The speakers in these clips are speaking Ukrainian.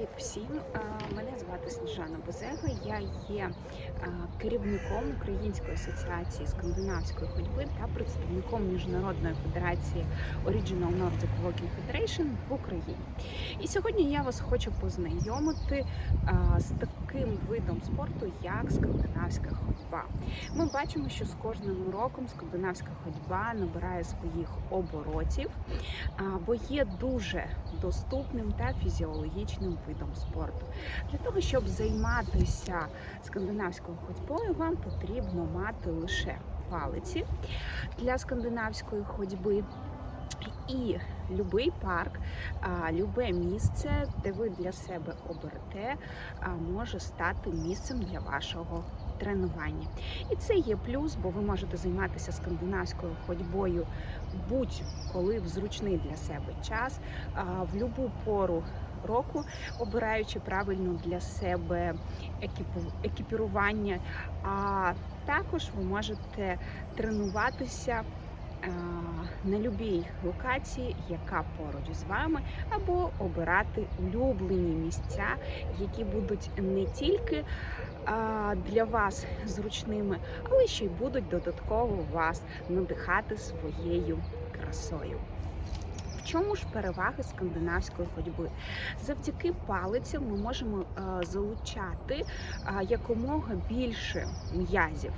Привіт всім! Е, Мене звати Сніжана Безега. Я є е, керівником Української асоціації скандинавської ходьби та представником Міжнародної федерації Original Nordic Walking Federation в Україні. І сьогодні я вас хочу познайомити е, з таким видом спорту, як скандинавська ходьба. Ми бачимо, що з кожним роком скандинавська ходьба набирає своїх оборотів, бо є дуже доступним та фізіологічним видом спорту. Для того, щоб займатися скандинавською ходьбою, вам потрібно мати лише палиці для скандинавської ходьби. І будь-який парк, любе місце, де ви для себе оберете, може стати місцем для вашого тренування. І це є плюс, бо ви можете займатися скандинавською ходьбою будь-коли в зручний для себе час, в будь-яку пору року, обираючи правильно для себе екіпірування. А також ви можете тренуватися. а, На любій локації, яка поруч з вами, або обирати улюблені місця, які будуть не тільки для вас зручними, але ще й будуть додатково вас надихати своєю красою. Чому ж переваги скандинавської ходьби? Завдяки палицям ми можемо е, залучати е, якомога більше м'язів.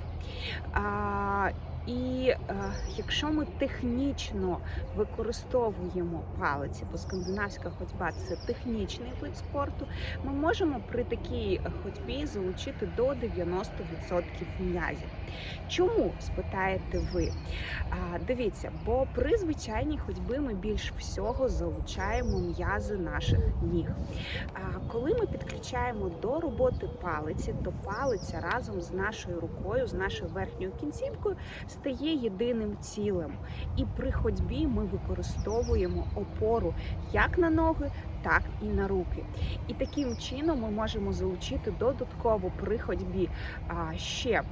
І е, якщо ми технічно використовуємо палиці, бо скандинавська ходьба це технічний вид спорту, ми можемо при такій ходьбі залучити до 90% м'язів. Чому спитаєте ви? А, Дивіться, бо при звичайній ходьбі ми більш всього залучаємо м'язи наших ніг. А коли ми підключаємо до роботи палиці, то палиця разом з нашою рукою, з нашою верхньою кінцівкою стає єдиним цілим. І при ходьбі ми використовуємо опору як на ноги, так і на руки. І таким чином ми можемо залучити додатково при ходьбі а, ще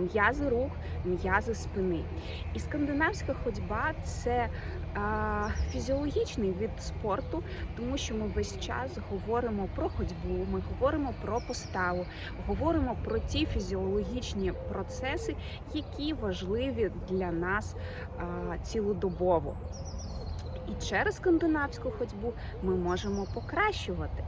м'язи рук, м'язи спини. І скандинавська ходьба це а, фізіологічний вид спорту, тому що ми весь час говоримо про ходьбу, ми говоримо про поставу, говоримо про ті фізіологічні процеси, які важливі для нас а, цілодобово. І через скандинавську ходьбу ми можемо покращувати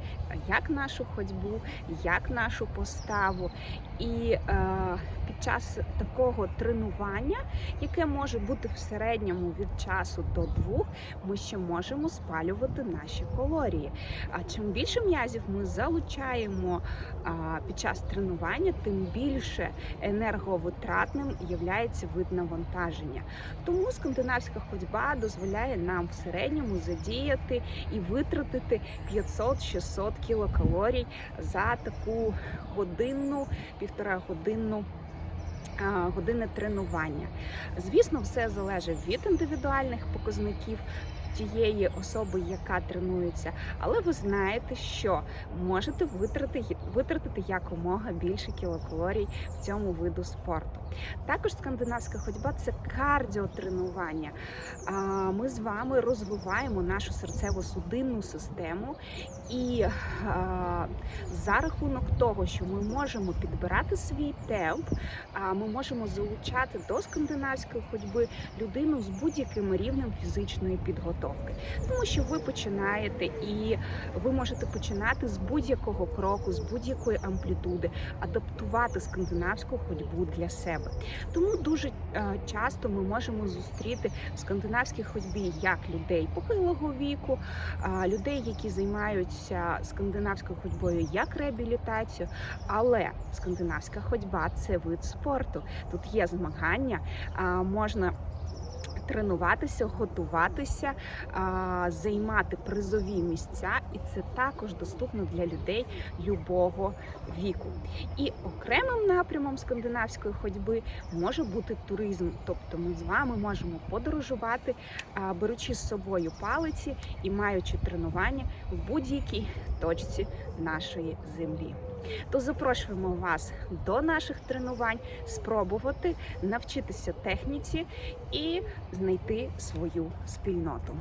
як нашу ходьбу, як нашу поставу. І е, під час такого тренування, яке може бути в середньому від часу до двох, ми ще можемо спалювати наші калорії. А чим більше м'язів ми залучаємо а, під час тренування, тим більше енерговитратним є вид навантаження. Тому скандинавська ходьба дозволяє нам в середньому задіяти і витратити 500-600 кілокалорій за таку годинну, півтора годинну. Години тренування. Звісно, все залежить від індивідуальних показників тієї особи, яка тренується, але ви знаєте, що можете витратити, витратити якомога більше кілокалорій в цьому виду спорту. Також скандинавська ходьба це кардіотренування. Ми з вами розвиваємо нашу серцево-судинну систему, і за рахунок того, що ми можемо підбирати свій темп, ми можемо залучати до скандинавської ходьби людину з будь-яким рівнем фізичної підготовки, тому що ви починаєте і ви можете починати з будь-якого кроку, з будь-якої амплітуди, адаптувати скандинавську ходьбу для себе. Тому дуже е, часто ми можемо зустріти в скандинавській ходьбі як людей похилого віку, людей, які займаються скандинавською ходьбою як реабілітацією, але скандинавська ходьба це вид спорту. Тут є змагання, можна. Тренуватися, готуватися, займати призові місця, і це також доступно для людей любого віку. І окремим напрямом скандинавської ходьби може бути туризм. Тобто ми з вами можемо подорожувати, беручи з собою палиці і маючи тренування в будь-якій точці нашої землі. То запрошуємо вас до наших тренувань, спробувати навчитися техніці і знайти свою спільноту.